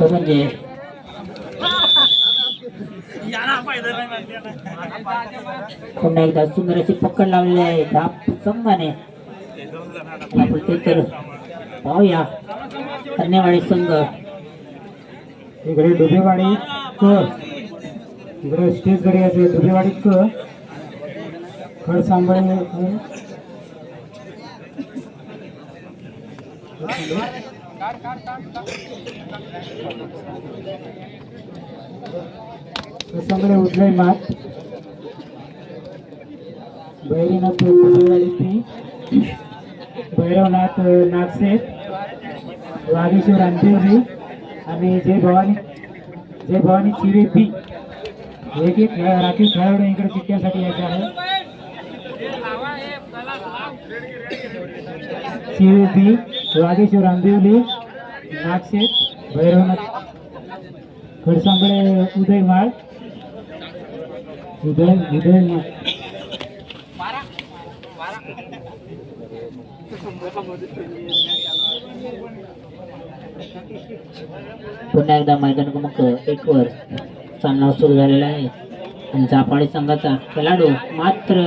तो म्हणजे पुन्हा एकदा सुंदर अशी पकड लावलेली आहे. धाप संघाने. आपण ते तर पाहूया. कन्यावाडी संघ. इकडे डुबेवाडी क. इकडे स्टेजकडे आहे डुबेवाडी क. खड सांभाळे सांभाळे उठलाय मात. भैरीनाथ डुबेवाडी पी भैरवनाथ नागसे वागेश्वर अंतेवरी आणि जय भवानी जय भवानी चिरे पी. एक एक खेळ राखीव खेळाडू इकडे चिठ्ठ्यासाठी यायचं आहे. चिरे पी. वागेश्वर आंबिवली नागशेत भैरवनाथ. खडसांबळे उदय माळ. उदय उदय माळ. पुन्हा एकदा मैदान क्रमांक एक वर सामना सुरू झालेला आहे. आणि जापानी संघाचा खेळाडू मात्र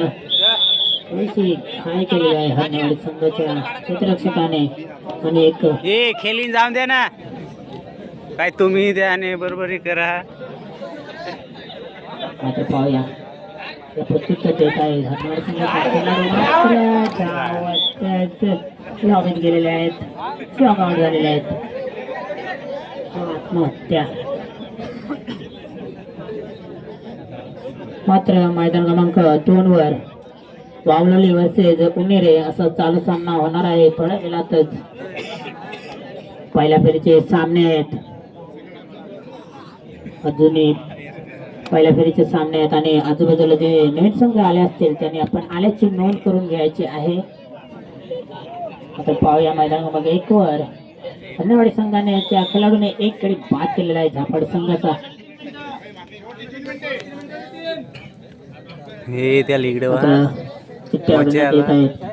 केलेली आहे हरण्यावाडी संघाच्या क्षेत्ररक्षकाने आणि एक हे खेळीन जाऊन द्या ना. काय तुम्ही द्या आणि बरोबरी करा. आता पाहूया प्रत्युत्तर देत आहे हरण्यावाडी संघाचा खेळाडू गेलेले आहेत स्ट्रॉंग आउट झालेले आहेत आत्महत्या मात्र मैदान क्रमांक दोन वर वावलली वर्सेस उन्हेरे असा चालू सामना होणार आहे थोड्या वेळातच. पहिल्या फेरीचे सामने आहेत. अजूनही पहिल्या फेरीचे सामने आहेत आणि आजूबाजूला जे नवीन संघ आले असतील त्यांनी आपण आल्याची नोंद करून घ्यायची आहे. आता पाहूया मैदान क्रमांक एक वर अन्नवाडी संघाने त्या खेळाडूने एक कडे बाद केलेला आहे झापड संघाचा. हे त्या लिगडवा आता चिठ्ठ्या येत आहेत.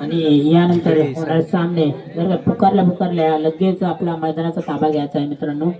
आणि यानंतर सामने जर पुकारल्या पुकारल्या लगेच आपला मैदानाचा ताबा घ्यायचा आहे मित्रांनो.